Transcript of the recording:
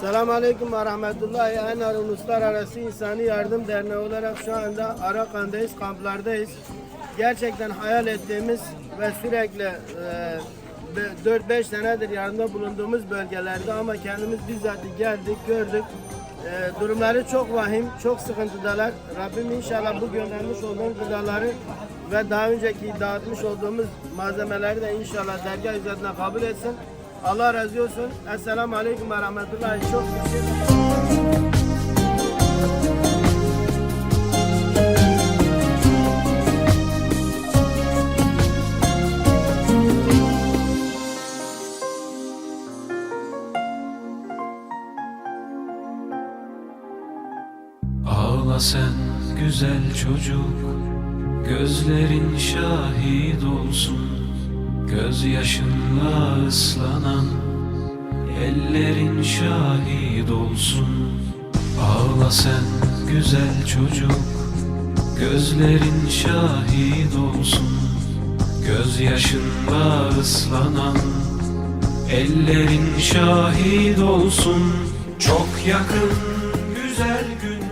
Selamun Aleyküm ve Rahmetullahi Enar Uluslararası İnsani Yardım Derneği olarak şu anda Arakan'dayız, kamplardayız. Gerçekten hayal ettiğimiz ve sürekli e, 4-5 senedir yardım bulunduğumuz bölgelerde ama kendimiz bizzat geldik, gördük. E, durumları çok vahim, çok sıkıntıdalar. Rabbim inşallah bu göndermiş olduğum gıdaları ve daha önceki dağıtmış olduğumuz malzemeleri de inşallah dergah üzerinden kabul etsin. Allah razı olsun. Esselamu Aleyküm ve Rahmetullahi. Çok teşekkür Ağla sen güzel çocuk Gözlerin şahit olsun. Gözyaşınla ıslanan Ellerin şahit olsun. Ağla sen güzel çocuk Gözlerin şahit olsun. Gözyaşınla ıslanan Ellerin şahit olsun. Çok yakın güzel gün